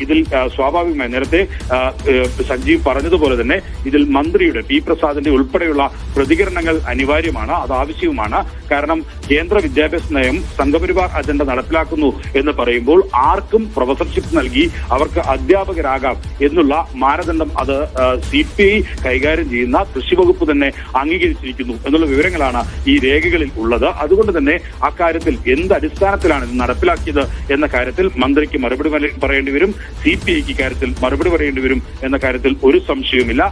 ഇതിൽ സ്വാഭാവികമായി നേരത്തെ സഞ്ജീവ് പറഞ്ഞതുപോലെ തന്നെ ഇതിൽ മന്ത്രിയുടെ പി പ്രസാദിന്റെ ഉൾപ്പെടെയുള്ള പ്രതികരണങ്ങൾ അനിവാര്യമാണ് അത് ആവശ്യവുമാണ്. കാരണം കേന്ദ്ര വിദ്യാഭ്യാസ നയം സംഘപരിവാർ അജണ്ട നടപ്പിലാക്കുന്നു എന്ന് പറയുമ്പോൾ ആർക്കും പ്രൊഫസർഷിപ്പ് നൽകി അവർക്ക് അധ്യാപകരാകാം എന്നുള്ള മാനദണ്ഡം അത് സി പി ഐ കൈകാര്യം ചെയ്യുന്ന കൃഷി വകുപ്പ് തന്നെ അംഗീകരിച്ചിരിക്കുന്നു എന്നുള്ള വിവരങ്ങളാണ് ഈ രേഖകളിൽ ഉള്ളത്. അതുകൊണ്ട് തന്നെ അക്കാര്യത്തിൽ എന്ത് അടിസ്ഥാനത്തിലാണ് ഇത് നടപ്പിലാക്കിയത് എന്ന കാര്യത്തിൽ മന്ത്രിക്ക് മറുപടി പറ- പറയേണ്ടി വരും. സി പി ഐക്ക് ഇക്കാര്യത്തിൽ മറുപടി പറയേണ്ടി വരും എന്ന കാര്യത്തിൽ ഒരു സംശയവുമില്ല.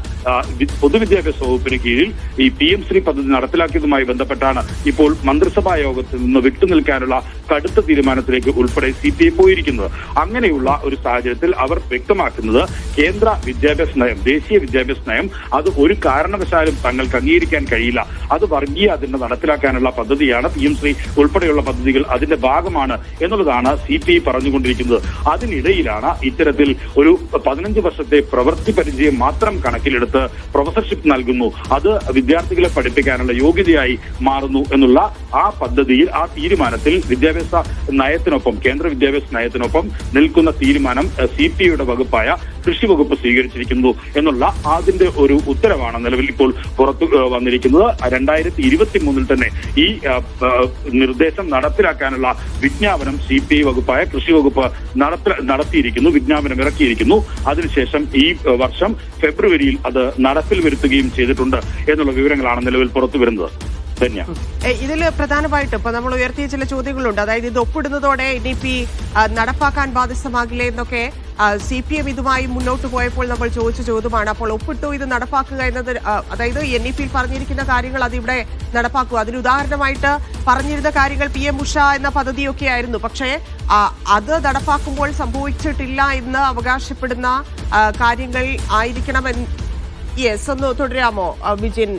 പൊതുവിദ്യാഭ്യാസ വകുപ്പിന് കീഴിൽ ഈ പി എം ശ്രീ പദ്ധതി നടപ്പിലാക്കിയതുമായി ബന്ധപ്പെട്ടാണ് ഇപ്പോൾ മന്ത്രിസഭാ യോഗത്തിൽ നിന്ന് വിട്ടുനിൽക്കാനുള്ള കടുത്ത തീരുമാനത്തിലേക്ക് ഉൾപ്പെടെ സി പി ഐ പോയിരിക്കുന്നത്. അങ്ങനെയുള്ള ഒരു സാഹചര്യത്തിൽ അവർ വ്യക്തമാക്കുന്നത് കേന്ദ്ര വിദ്യാഭ്യാസ നയം ദേശീയ വിദ്യാഭ്യാസ നയം അത് ഒരു കാരണവശാലും തങ്ങൾക്ക് അംഗീകരിക്കാൻ കഴിയില്ല. അത് വർഗീയ അതിന്റെ നടപ്പിലാക്കാനുള്ള പദ്ധതിയാണ് പി എം ശ്രീ ഉൾപ്പെടെയുള്ള പദ്ധതികൾ അതിന്റെ ഭാഗമാണ് എന്നുള്ളതാണ് സി പി ഐ പറഞ്ഞുകൊണ്ടിരിക്കുന്നത്. അതിനിടയിലാണ് ഇത്തരത്തിൽ ഒരു പതിനഞ്ച് വർഷത്തെ പ്രവൃത്തി പരിചയം മാത്രം കണക്കിലെടുത്ത് പ്രൊഫസർഷിപ്പ് നൽകുന്നു. അത് വിദ്യാർത്ഥികളെ പഠിപ്പിക്കാനുള്ള യോഗ്യതയായി മാറുന്നു എന്നുള്ള ആ പദ്ധതിയിൽ ആ തീരുമാനത്തിൽ വിദ്യാഭ്യാസ നയത്തിനൊപ്പം കേന്ദ്ര വിദ്യാഭ്യാസ നയത്തിനൊപ്പം നിൽക്കുന്ന തീരുമാനം സി പി വകുപ്പായ കൃഷി വകുപ്പ് സ്വീകരിച്ചിരിക്കുന്നു എന്നുള്ള അതിന്റെ ഒരു ഉത്തരവാണ് നിലവിൽ ഇപ്പോൾ പുറത്തു വന്നിരിക്കുന്നത്. രണ്ടായിരത്തി ഇരുപത്തി മൂന്നിൽ തന്നെ ഈ നിർദ്ദേശം നടപ്പിലാക്കാനുള്ള വിജ്ഞാപനം സി പി ഐ വകുപ്പായ കൃഷി വകുപ്പ് നടത്തിയിരിക്കുന്നു വിജ്ഞാപനം ഇറക്കിയിരിക്കുന്നു. അതിനുശേഷം ഈ വർഷം ഫെബ്രുവരിയിൽ അത് നടപ്പിൽ വരുത്തുകയും ചെയ്തിട്ടുണ്ട് എന്നുള്ള വിവരങ്ങളാണ് നിലവിൽ പുറത്തു വരുന്നത്. ഇതിൽ പ്രധാനമായിട്ട് ഇപ്പൊ നമ്മൾ ഉയർത്തിയ ചില ചോദ്യങ്ങളുണ്ട്. അതായത് ഇത് ഒപ്പിടുന്നതോടെ എൻ ഇ പി നടപ്പാക്കാൻ ബാധ്യസ്ഥമാകില്ലേ എന്നൊക്കെ സി പി എം ഇതുമായി മുന്നോട്ട് പോയപ്പോൾ നമ്മൾ ചോദിച്ച ചോദ്യമാണ്. അപ്പോൾ ഒപ്പിട്ടു ഇത് നടപ്പാക്കുക എന്നത് അതായത് എൻ ഇ പിയിൽ പറഞ്ഞിരിക്കുന്ന കാര്യങ്ങൾ അതിവിടെ നടപ്പാക്കുക. അതിന് ഉദാഹരണമായിട്ട് പറഞ്ഞിരുന്ന കാര്യങ്ങൾ പി എം ഉഷ എന്ന പദ്ധതിയൊക്കെ ആയിരുന്നു. പക്ഷേ അത് നടപ്പാക്കുമ്പോൾ സംഭവിച്ചിട്ടില്ല എന്ന് അവകാശപ്പെടുന്ന കാര്യങ്ങൾ ആയിരിക്കണം യെസ് ഒന്ന് തുടരാമോ വിജയൻ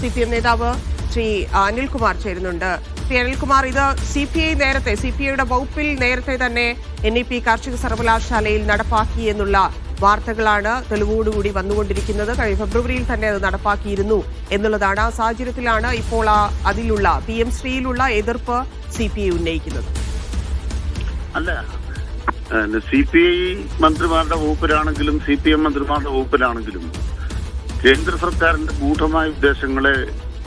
സി പി എം നേതാവ്? ശ്രീ അനിൽകുമാർ ചേരുന്നുണ്ട്. ശ്രീ അനിൽകുമാർ ഇത് സി പി ഐ നേരത്തെ സി പി ഐയുടെ വകുപ്പിൽ നേരത്തെ തന്നെ എൻ ഇ പി കാർഷിക സർവകലാശാലയിൽ നടപ്പാക്കി എന്നുള്ള വാർത്തകളാണ് തെളിവോടുകൂടി വന്നുകൊണ്ടിരിക്കുന്നത്. കഴിഞ്ഞ ഫെബ്രുവരിയിൽ തന്നെ അത് നടപ്പാക്കിയിരുന്നു എന്നുള്ളതാണ് ആ സാഹചര്യത്തിലാണ് ഇപ്പോൾ ആ അതിലുള്ള പി എം ശ്രീയിലുള്ള എതിർപ്പ് സി പി ഐ ഉന്നയിക്കുന്നത്. അല്ല സി പി ഐ മന്ത്രിമാരുടെ വകുപ്പിലാണെങ്കിലും സി പി എം മന്ത്രിമാരുടെ വകുപ്പിലാണെങ്കിലും കേന്ദ്ര സർക്കാരിന്റെ ഗൂഢമായ ഉദ്ദേശങ്ങളെ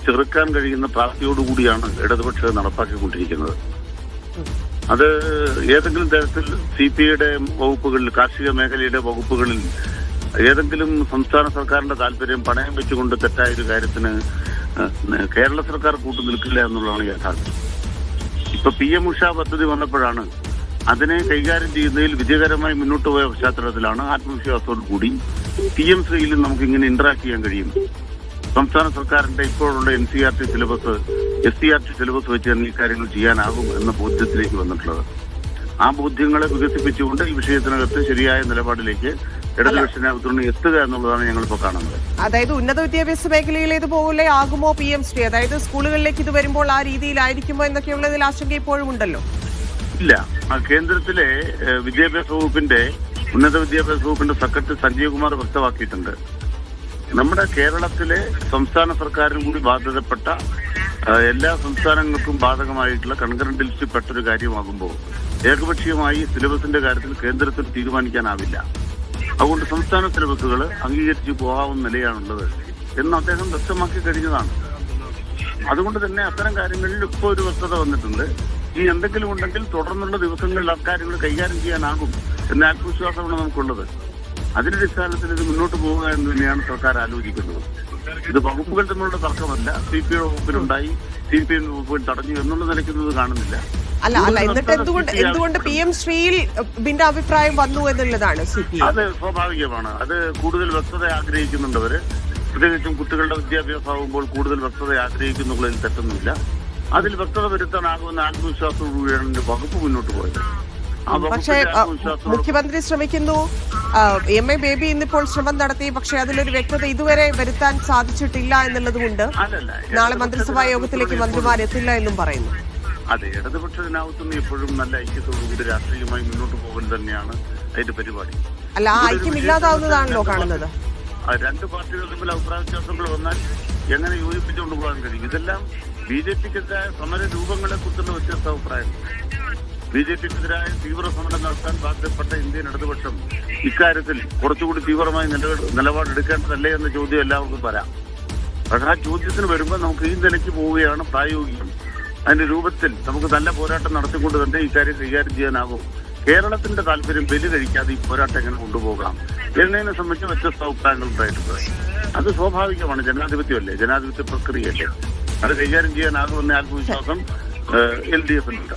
ചെറുക്കാൻ കഴിയുന്ന പ്രാപ്തിയോടുകൂടിയാണ് ഇടതുപക്ഷം നടപ്പാക്കിക്കൊണ്ടിരിക്കുന്നത്. അത് ഏതെങ്കിലും തരത്തിൽ സി പി ഐയുടെ വകുപ്പുകളിൽ കാർഷിക മേഖലയുടെ വകുപ്പുകളിൽ ഏതെങ്കിലും സംസ്ഥാന സർക്കാരിന്റെ താല്പര്യം പണയം വെച്ചുകൊണ്ട് തെറ്റായ ഒരു കാര്യത്തിന് കേരള സർക്കാർ കൂട്ടു നിൽക്കില്ല എന്നുള്ളതാണ് യാഥാർത്ഥ്യം. ഇപ്പൊ പി എം ഉഷ പദ്ധതി വന്നപ്പോഴാണ് അതിനെ കൈകാര്യം ചെയ്യുന്നതിൽ വിജയകരമായി മുന്നോട്ട് പോയ പശ്ചാത്തലത്തിലാണ് ആത്മവിശ്വാസത്തോടു കൂടി പി എം ശ്രീയിലും നമുക്ക് ഇങ്ങനെ ഇന്ററാക്ട് ചെയ്യാൻ കഴിയും സംസ്ഥാന സർക്കാരിന്റെ ഇപ്പോഴുള്ള N C R T syllabus S C R T syllabus വെച്ച് തന്നെ ഈ കാര്യങ്ങൾ ചെയ്യാനാകും എന്ന ബോധ്യത്തിലേക്ക് വന്നിട്ടുള്ളത്. ആ ബോധ്യങ്ങളെ വികസിപ്പിച്ചുകൊണ്ട് ഈ വിഷയത്തിനകത്ത് ശരിയായ നിലപാടിലേക്ക് ഇടതുപക്ഷത്തിനകത്തുനിന്ന് എത്തുക എന്നുള്ളതാണ് ഞങ്ങളിപ്പോൾ കാണുന്നത്. അതായത് ഉന്നത വിദ്യാഭ്യാസ മേഖലയിലേതുപോലെ ആകുമോ പി എം ശ്രീ? അതായത് സ്കൂളുകളിലേക്ക് ഇത് വരുമ്പോൾ ആ രീതിയിലായിരിക്കുമോ എന്നൊക്കെയുള്ളതിൽ ആശങ്ക ഇപ്പോഴും ഉണ്ടല്ലോ? ഇല്ല. ആ കേന്ദ്രത്തിലെ വിദ്യാഭ്യാസ വകുപ്പിന്റെ ഉന്നത വിദ്യാഭ്യാസ വകുപ്പിന്റെ സെക്രട്ടറി സഞ്ജീവ് കുമാർ വ്യക്തമാക്കിയിട്ടുണ്ട്. നമ്മുടെ കേരളത്തിലെ സംസ്ഥാന സർക്കാരിനും കൂടി ബാധ്യതപ്പെട്ട എല്ലാ സംസ്ഥാനങ്ങൾക്കും ബാധകമായിട്ടുള്ള കൺകറന്റ് ലിസ്റ്റിൽ പെട്ടൊരു കാര്യമാകുമ്പോൾ ഏകപക്ഷീയമായി സിലബസിന്റെ കാര്യത്തിൽ കേന്ദ്രത്തിൽ തീരുമാനിക്കാനാവില്ല. അതുകൊണ്ട് സംസ്ഥാന സിലബസുകൾ അംഗീകരിച്ച് പോകാവുന്ന നിലയാണുള്ളത് എന്ന് അദ്ദേഹം വ്യക്തമാക്കി കഴിഞ്ഞതാണ്. അതുകൊണ്ട് തന്നെ അത്തരം കാര്യങ്ങളിൽ ഇപ്പോൾ ഒരു വ്യക്തത വന്നിട്ടുണ്ട്. ഇനി എന്തെങ്കിലും ഉണ്ടെങ്കിൽ തുടർന്നുള്ള ദിവസങ്ങളിൽ അക്കാര്യങ്ങൾ കൈകാര്യം ചെയ്യാനാകും എന്ന ആത്മവിശ്വാസമാണ് നമുക്കുള്ളത്. അതിന്റെ അടിസ്ഥാനത്തിൽ ഇത് മുന്നോട്ട് പോവുക എന്ന് തന്നെയാണ് സർക്കാർ ആലോചിക്കുന്നത്. ഇത് വകുപ്പുകൾ തമ്മിലുള്ള തർക്കമല്ല. സി പി ഐ വകുപ്പിലുണ്ടായി സി പി എം വകുപ്പിൽ തടഞ്ഞു എന്നുള്ള നിലയ്ക്കുന്നത് കാണുന്നില്ല. അല്ല അല്ല എന്നിട്ട് എന്തുകൊണ്ട് എന്തുകൊണ്ട് പി എം ശ്രീയിൽ ഇതിന്റെ അഭിപ്രായം വന്നു എന്നുള്ളതാണ് അത് സ്വാഭാവികമാണ്. അത് കൂടുതൽ വ്യക്തത ആഗ്രഹിക്കുന്നുണ്ടവര് പ്രത്യേകിച്ചും കുട്ടികളുടെ വിദ്യാഭ്യാസം ആകുമ്പോൾ കൂടുതൽ വ്യക്തത ആഗ്രഹിക്കുന്നുള്ളതിൽ തെറ്റൊന്നുമില്ല. അതിൽ വ്യക്തത വരുത്താനാകുമെന്ന ആത്മവിശ്വാസത്തോടുകൂടിയാണ് വകുപ്പ് മുന്നോട്ട് പോയത്. പക്ഷേ മുഖ്യമന്ത്രി ശ്രമിക്കുന്നു. എം എ ബേബി ഇന്നിപ്പോൾ ശ്രമം നടത്തി പക്ഷേ അതിലൊരു വ്യക്തത ഇതുവരെ വരുത്താൻ സാധിച്ചിട്ടില്ല എന്നുള്ളതുകൊണ്ട് നാളെ മന്ത്രിസഭാ യോഗത്തിലേക്ക് മന്ത്രിമാർ എത്തില്ല എന്നും പറയുന്നു. അതെ ഇടതുപക്ഷ ഇടതുപക്ഷത്തിനകത്തുനിന്ന് എപ്പോഴും നല്ല ഐക്യത്തോടുകൂടി രാഷ്ട്രീയമായി മുന്നോട്ട് പോകൽ തന്നെയാണ് അതിന്റെ പരിപാടി. അല്ല ആ ഐക്യം ഇല്ലാതാവുന്നതാണല്ലോ കാണുന്നത്. രണ്ട് പാർട്ടികൾ തമ്മിൽ അഭിപ്രായ വ്യത്യാസങ്ങൾ വന്നാൽ എങ്ങനെ യോജിപ്പിച്ചുകൊണ്ട് പോകാൻ കഴിയും? ഇതെല്ലാം ബി ജെ പിക്കെതിരായ സമര രൂപങ്ങളെ കുറിച്ചുള്ള വ്യത്യസ്ത അഭിപ്രായങ്ങൾ. ബി ജെ പിക്കെതിരായ തീവ്ര സമരം നടത്താൻ ബാധ്യപ്പെട്ട ഇന്ത്യൻ ഇടതുപക്ഷം ഇക്കാര്യത്തിൽ കുറച്ചുകൂടി തീവ്രമായി നിലപാട് നിലപാടെടുക്കേണ്ടതല്ലേ എന്ന ചോദ്യം എല്ലാവർക്കും വരാം. പക്ഷെ ആ ചോദ്യത്തിന് വരുമ്പോൾ നമുക്ക് ഈ നിലയ്ക്ക് പോവുകയാണ് പ്രായോഗികം. അതിന്റെ രൂപത്തിൽ നമുക്ക് നല്ല പോരാട്ടം നടത്തിക്കൊണ്ട് തന്നെ ഇക്കാര്യം കൈകാര്യം ചെയ്യാനാകും. കേരളത്തിന്റെ താല്പര്യം ബലി കഴിക്കാതെ ഈ പോരാട്ടം എങ്ങനെ കൊണ്ടുപോകാം? എന്നതിനെ സംബന്ധിച്ച് വ്യത്യസ്ത അഭിപ്രായങ്ങൾ ഉണ്ടായിട്ടുണ്ട്. അത് സ്വാഭാവികമാണ്. ജനാധിപത്യമല്ലേ? ജനാധിപത്യ പ്രക്രിയയല്ലേ? അത് കൈകാര്യം ചെയ്യാനാകുമെന്ന ആത്മവിശ്വാസം എൽ ഡി എഫിനുണ്ട്.